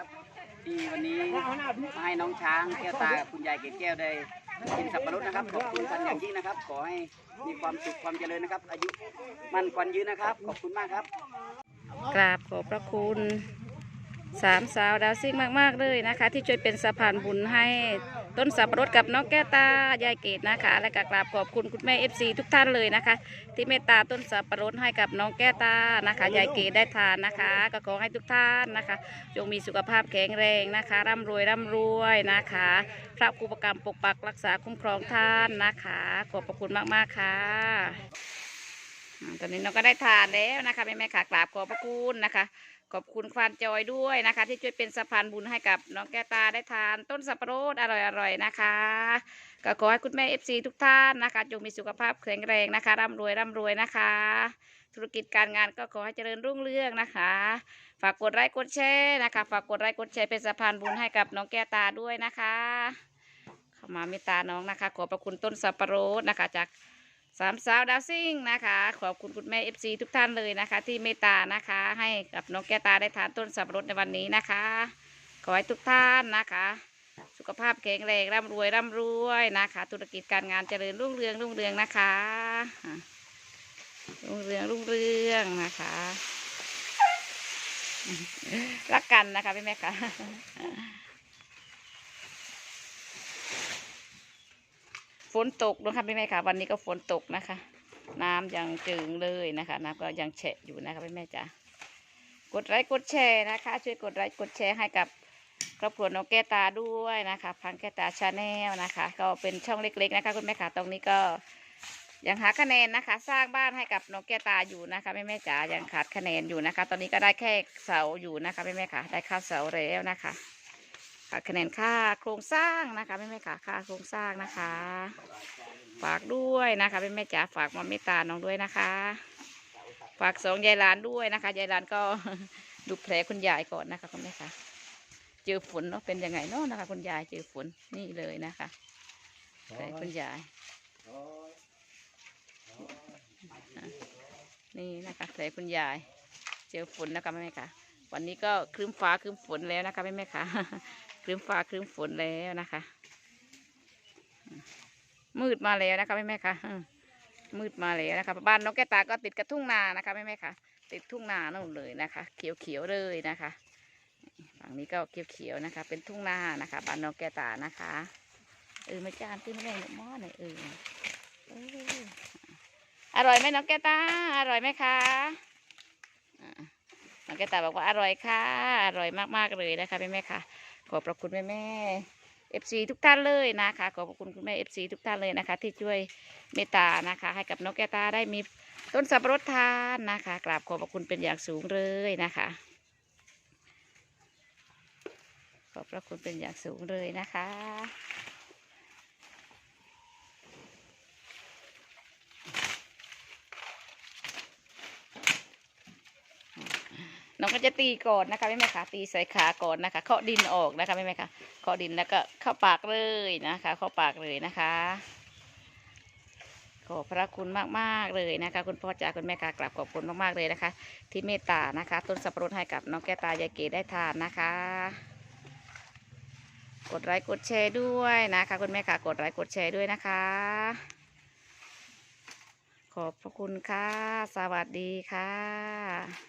นะครับ ที่วันนี้มาให้น้องช้างแก้วตากับคุณยายเกศแก้วได้กินสับปะรดนะครับขอบคุณท่านอย่างยิ่งนะครับ ขอให้มีความสุขความเจริญนะครับ อายุมั่นควันยืนนะครับ ขอบคุณมากครับ กราบขอบพระคุณสามสาวดาวซิ่งมาก ๆ เลยนะคะ ที่ช่วยเป็นสะพานบุญให้ ต้นสับปะรดกับน้องแก้วตายายเกดนะคะ และก็กราบขอบคุณคุณแม่เอฟซีทุกท่านเลยนะคะ ที่เมตตาต้นสับปะรดให้กับน้องแก้วตานะคะยายเกดได้ทานนะคะ ก็ขอให้ทุกท่านนะคะ จงมีสุขภาพแข็งแรงนะคะ ร่ำรวยร่ำรวยนะคะ พระครูประกรรมปกปักรักษาคุ้มครองท่านนะคะ ขอบพระคุณมากๆค่ะ ตอนนี้เราก็ได้ทานแล้วนะคะแม่แม่ๆค่ะกราบขอบพระคุณนะคะ ขอบคุณควานจอยด้วยนะคะ ที่ช่วยเป็นสะพานบุญให้กับน้องแก้ตาได้ทานต้นสับปะรดอร่อยๆนะคะ ก็ขอให้คุณแม่เอฟซีทุกท่านนะคะจงมีสุขภาพแข็งแรงนะคะร่ำรวยร่ำรวยนะคะ ธุรกิจการงานก็ขอให้เจริญรุ่งเรืองนะคะ ฝากกดไลค์กดแชร์นะคะ ฝากกดไลค์กดแชร์เป็นสะพานบุญให้กับน้องแก้ตาด้วยนะคะ เข้ามาเมตตาน้องนะคะ ขอบพระคุณต้นสับปะรดนะคะจาก สามสาวดาวซิ่งนะคะ ขอบคุณคุณแม่เอฟซีทุกท่านเลยนะคะ ที่เมตตานะคะ ให้กับน้องแก้วตาได้ทานต้นสับปะรดในวันนี้นะคะ ขอให้ทุกท่านนะคะ สุขภาพแข็งแรงร่ำรวยร่ำรวยนะคะ ธุรกิจการงานเจริญรุ่งเรืองรุ่งเรืองนะคะอะรุ่งเรืองรุ่งเรืองนะคะ รักกันนะคะพี่แม่ค่ะ ฝนตกนะคะพี่แม่ค่ะ วันนี้ก็ฝนตกนะคะ น้ำยังจึงเลยนะคะ น้ำก็ยังแฉะอยู่นะคะพี่แม่จ๋ากดไลค์กดแชร์นะคะ ช่วยกดไลค์กดแชร์ให้กับครอบครัวน้องแก้ตาด้วยนะคะ พังแก้ตาชาแนลนะคะ ก็เป็นช่องเล็ก ๆ นะคะ คุณแม่ค่ะตรงนี้ก็ยังหาคะแนนนะคะ สร้างบ้านให้กับน้องแก้ตาอยู่นะคะแม่แม่จ๋ายังขาดคะแนนอยู่นะคะ ตอนนี้ก็ได้แค่เสาอยู่นะคะแม่แม่ค่ะ ได้ค่าเสาแล้วนะคะ ขาดคะแนนค่าโครงสร้างนะคะแม่แม่ค่ะค่าโครงสร้างนะคะ ฝากด้วยนะคะแม่แม่จ๋าฝากมาเมตตาน้องด้วยนะคะ ฝากสองยายหลานด้วยนะคะยายหลานก็ดูแผลคุณยายก่อนนะคะคุณแม่ค่ะ เจอฝนเนาะเป็นยังไงเนาะนะคะ คุณยายเจอฝนนี่เลยนะคะแผลคุณยายนี่นะคะแผลคุณยาย เจอฝนนะคะแม่แม่ค่ะวันนี้ก็ครึ้มฟ้าครึ้มฝนแล้วนะคะแม่แม่ค่ะ ครึ้มฟ้าครึ้มฝนแล้วนะคะ มืดมาแล้วนะคะแม่แม่ค่ะมืดมาแล้วนะคะบ้านน้องแกตาก็ติดกับทุ่งนานะคะแม่แม่ค่ะ ติดทุ่งนานู่นเลยนะคะ เขียวเขียวๆเลยนะคะฝั่งนี้ก็เขียวเขียวๆนะคะ เป็นทุ่งนานะคะบ้านน้องแกตานะคะเออไม่จานขึ้นไม่ได้หม้อหน่อยเอออร่อยไหมน้องแกตาอร่อยไหมคะน้องแกตาบอกว่าอร่อยค่ะ อร่อยมากๆเลยนะคะแม่แม่ค่ะขอบพระคุณแม่แม่เอฟซีทุกท่านเลยนะคะ ขอบพระคุณคุณแม่เอฟซีทุกท่านเลยนะคะ ที่ช่วยเมตตานะคะ ให้กับนกแก้วตาได้มีต้นสับปะรดทานนะคะกราบขอบพระคุณเป็นอย่างสูงเลยนะคะ ขอบพระคุณเป็นอย่างสูงเลยนะคะ น้องก็จะตีก่อนนะคะแม่แม่คะตีใส่ขาก่อนนะคะเคาะดินออกนะคะแม่แม่คะเคาะดินแล้วก็เข้าปากเลยนะคะเข้าปากเลยนะคะขอบพระคุณมากๆเลยนะคะ คุณพ่อจ๋าคุณแม่ค่ะกราบขอบคุณมากๆเลยนะคะ ที่เมตตานะคะ ต้นสับปะรดให้กับน้องแก้ตายายเก๋ได้ทานนะคะ กดไลค์กดแชร์ด้วยนะคะ คุณแม่ค่ะกดไลค์กดแชร์ด้วยนะคะ ขอบพระคุณค่ะ สวัสดีค่ะ